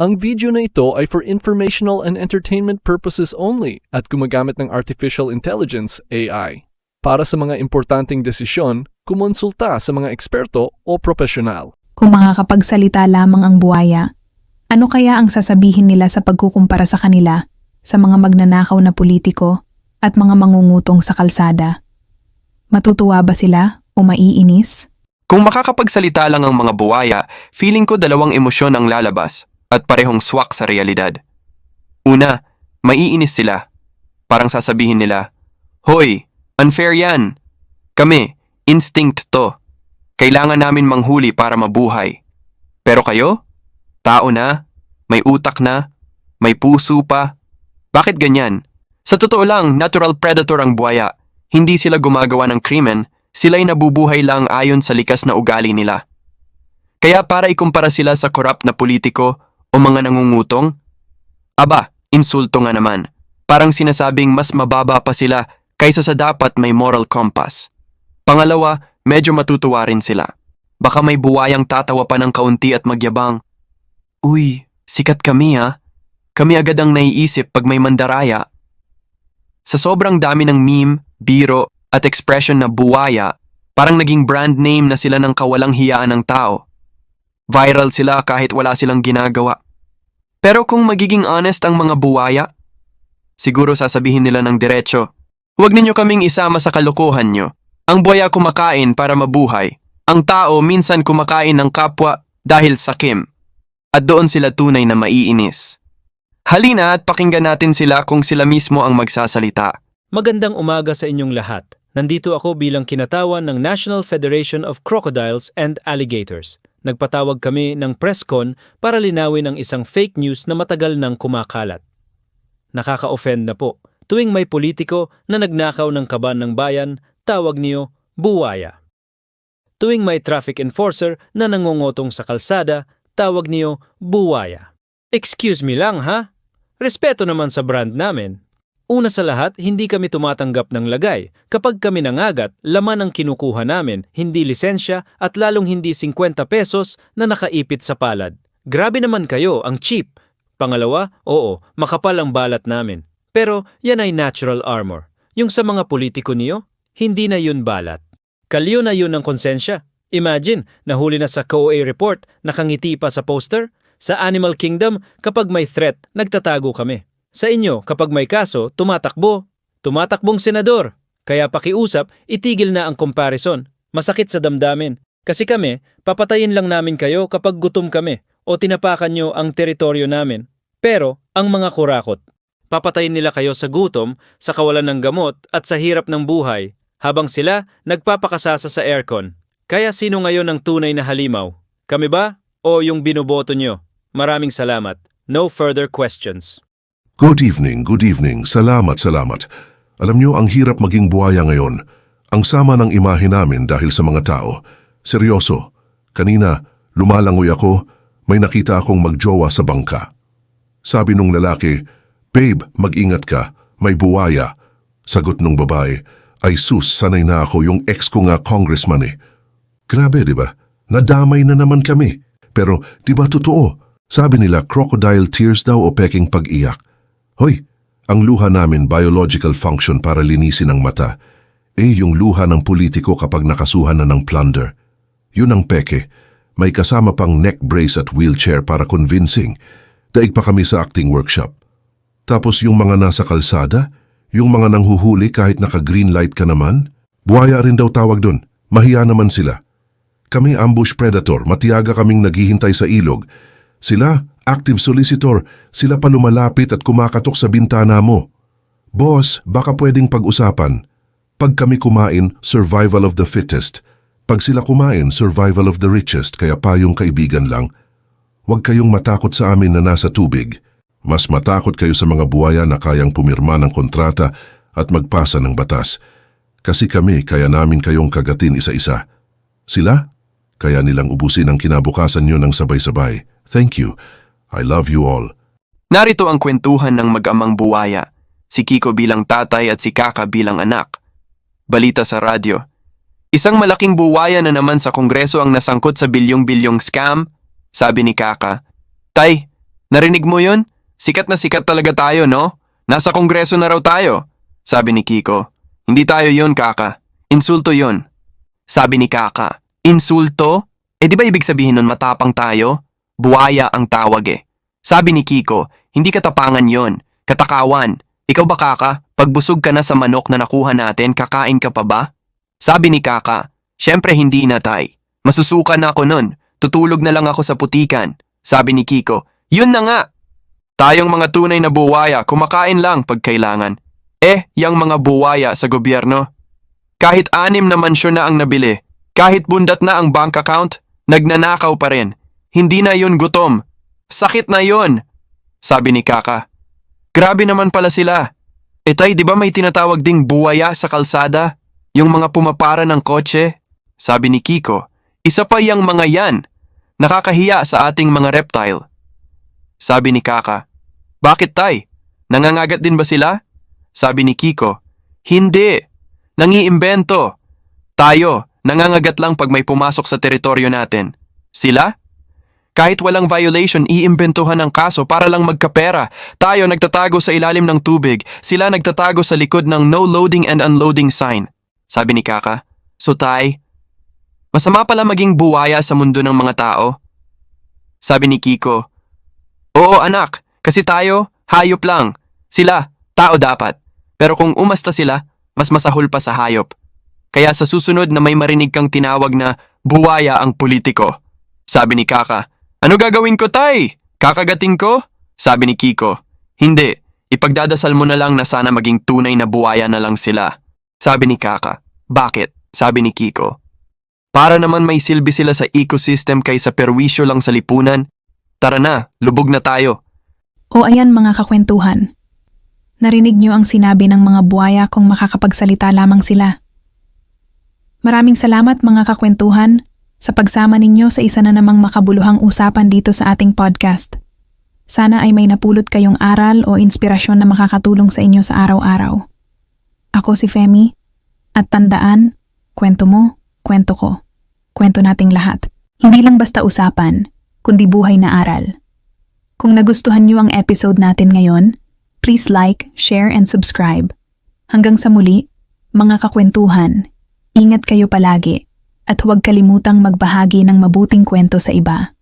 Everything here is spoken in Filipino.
Ang video na ito ay for informational and entertainment purposes only at gumagamit ng Artificial Intelligence AI. Para sa mga importanteng desisyon, kumonsulta sa mga eksperto o profesional. Kung makakapagsalita lamang ang buhaya, ano kaya ang sasabihin nila sa pagkukumpara sa kanila sa mga magnanakaw na politiko at mga mangungutong sa kalsada? Matutuwa ba sila o maiinis? Kung makakapagsalita lang ang mga buwaya, feeling ko dalawang emosyon ang lalabas at parehong swak sa realidad. Una, maiinis sila. Parang sasabihin nila, Hoy, unfair yan. Kami, instinct to. Kailangan namin manghuli para mabuhay. Pero kayo? Tao na? May utak na? May puso pa? Bakit ganyan? Sa totoo lang, natural predator ang buwaya. Hindi sila gumagawa ng krimen, sila'y nabubuhay lang ayon sa likas na ugali nila. Kaya para ikumpara sila sa korap na politiko o mga nangungutong, aba, insulto nga naman. Parang sinasabing mas mababa pa sila kaysa sa dapat may moral compass. Pangalawa, medyo matutuwa rin sila. Baka may buwayang tatawa pa ng kaunti at magyabang, Uy, sikat kami ha. Kami agad ang naiisip pag may mandaraya. Sa sobrang dami ng meme, biro, at expression na buwaya, parang naging brand name na sila ng kawalang hiyaan ng tao. Viral sila kahit wala silang ginagawa. Pero kung magiging honest ang mga buwaya, siguro sasabihin nila ng diretsyo, huwag ninyo kaming isama sa kalokohan nyo. Ang buwaya kumakain para mabuhay. Ang tao minsan kumakain ng kapwa dahil sakim. At doon sila tunay na maiinis. Halina at pakinggan natin sila kung sila mismo ang magsasalita. Magandang umaga sa inyong lahat. Nandito ako bilang kinatawan ng National Federation of Crocodiles and Alligators. Nagpatawag kami ng presscon para linawin ang isang fake news na matagal nang kumakalat. Nakaka-offend na po. Tuwing may politiko na nagnakaw ng kaban ng bayan, tawag niyo buwaya. Tuwing may traffic enforcer na nangungotong sa kalsada, tawag niyo buwaya. Excuse me lang ha? Respeto naman sa brand namin. Una sa lahat, hindi kami tumatanggap ng lagay. Kapag kami nangagat, laman ang kinukuha namin, hindi lisensya at lalong hindi 50 pesos na nakaipit sa palad. Grabe naman kayo, ang cheap. Pangalawa, oo, makapal ang balat namin. Pero yan ay natural armor. Yung sa mga politiko niyo, hindi na yun balat. Kalyo na yun ng konsensya. Imagine, nahuli na sa COA report, nakangiti pa sa poster. Sa Animal Kingdom, kapag may threat, nagtatago kami. Sa inyo, kapag may kaso, tumatakbo. Tumatakbong senador. Kaya pakiusap, itigil na ang comparison. Masakit sa damdamin. Kasi kami, papatayin lang namin kayo kapag gutom kami o tinapakan nyo ang teritoryo namin. Pero, ang mga kurakot, papatayin nila kayo sa gutom, sa kawalan ng gamot at sa hirap ng buhay, habang sila nagpapakasasa sa aircon. Kaya sino ngayon ang tunay na halimaw? Kami ba? O yung binoboto nyo? Maraming salamat. No further questions. Good evening, good evening. Salamat, salamat. Alam niyo, ang hirap maging buhaya ngayon. Ang sama ng imahe namin dahil sa mga tao. Seryoso. Kanina, lumalangoy ako, may nakita akong magjowa sa bangka. Sabi nung lalaki, Babe, mag-ingat ka, may buwaya. Sagot nung babae, ay sus, sanay na ako yung ex ko nga congressman eh. Grabe, di ba? Nadamay na naman kami. Pero, di ba totoo? Sabi nila, crocodile tears daw o peking pag-iyak. Hoy, ang luha namin biological function para linisin ang mata. Eh, yung luha ng politiko kapag nakasuhan na ng plunder. Yun ang peke. May kasama pang neck brace at wheelchair para convincing. Daig pa kami sa acting workshop. Tapos yung mga nasa kalsada, yung mga nanghuhuli kahit naka-green light ka naman, buhaya rin daw tawag dun. Mahiya naman sila. Kami ambush predator, matiyaga kaming naghihintay sa ilog. Sila, active solicitor, sila pa lumalapit at kumakatok sa bintana mo. Boss, baka pwedeng pag-usapan. Pag kami kumain, survival of the fittest. Pag sila kumain, survival of the richest, kaya payong kaibigan lang. Huwag kayong matakot sa amin na nasa tubig. Mas matakot kayo sa mga buhaya na kayang pumirma ng kontrata at magpasa ng batas. Kasi kami, kaya namin kayong kagatin isa-isa. Sila? Kaya nilang ubusin ang kinabukasan nyo ng sabay-sabay. Thank you. I love you all. Narito ang kwentuhan ng mag-amang buwaya, si Kiko bilang tatay at si Kaka bilang anak. Balita sa radyo. Isang malaking buwaya na naman sa kongreso ang nasangkot sa bilyong-bilyong scam, sabi ni Kaka. Tay, Narinig mo yun? Sikat na sikat talaga tayo, no? Nasa kongreso na raw tayo. Sabi ni Kiko. Hindi tayo yun, kaka. Insulto yun. Sabi ni kaka. Insulto? Eh di ba ibig sabihin nun matapang tayo? Buwaya ang tawag eh. Sabi ni Kiko, hindi katapangan yon, katakawan. Ikaw ba kaka, pagbusog ka na sa manok na nakuha natin, kakain ka pa ba? Sabi ni kaka, syempre hindi na tay. Masusuka na ako nun, tutulog na lang ako sa putikan. Sabi ni Kiko, yun na nga. Tayong mga tunay na buwaya, kumakain lang pag kailangan. Eh, yang mga buwaya sa gobyerno. Kahit anim na mansyon na ang nabili, kahit bundat na ang bank account, nagnanakaw pa rin. Hindi na yun gutom. Sakit na yun. Sabi ni Kaka. Grabe naman pala sila. E tay, di ba may tinatawag ding buwaya sa kalsada? Yung mga pumapara ng kotse? Sabi ni Kiko. Isa pa yung mga yan. Nakakahiya sa ating mga reptile. Sabi ni Kaka. Bakit tay? Nangangagat din ba sila? Sabi ni Kiko. Hindi. Nangiimbento. Tayo, nangangagat lang pag may pumasok sa teritoryo natin. Sila? Kahit walang violation, iimbentuhan ng kaso para lang magkapera. Tayo nagtatago sa ilalim ng tubig. Sila nagtatago sa likod ng no loading and unloading sign. Sabi ni Kaka. So tay, masama pala maging buwaya sa mundo ng mga tao? Sabi ni Kiko. Oo anak, kasi tayo, hayop lang. Sila, tao dapat. Pero kung umasta sila, mas masahol pa sa hayop. Kaya sa susunod na may marinig kang tinawag na buwaya ang politiko. Sabi ni Kaka, ano gagawin ko tay? Kakagating ko? Sabi ni Kiko, hindi. Ipagdadasal mo na lang na sana maging tunay na buwaya na lang sila. Sabi ni Kaka, bakit? Sabi ni Kiko, para naman may silbi sila sa ecosystem kaysa perwisyo lang sa lipunan. Tara na, lubog na tayo. O ayan mga kakwentuhan. Narinig niyo ang sinabi ng mga buhaya kung makakapagsalita lamang sila. Maraming salamat mga kakwentuhan sa pagsama ninyo sa isa na namang makabuluhang usapan dito sa ating podcast. Sana ay may napulot kayong aral o inspirasyon na makakatulong sa inyo sa araw-araw. Ako si Femi, at tandaan, kwento mo, kwento ko. Kwento nating lahat. Hindi lang basta usapan, kundi buhay na aral. Kung nagustuhan niyo ang episode natin ngayon, please like, share, and subscribe. Hanggang sa muli, mga kakwentuhan, ingat kayo palagi at huwag kalimutang magbahagi ng mabuting kwento sa iba.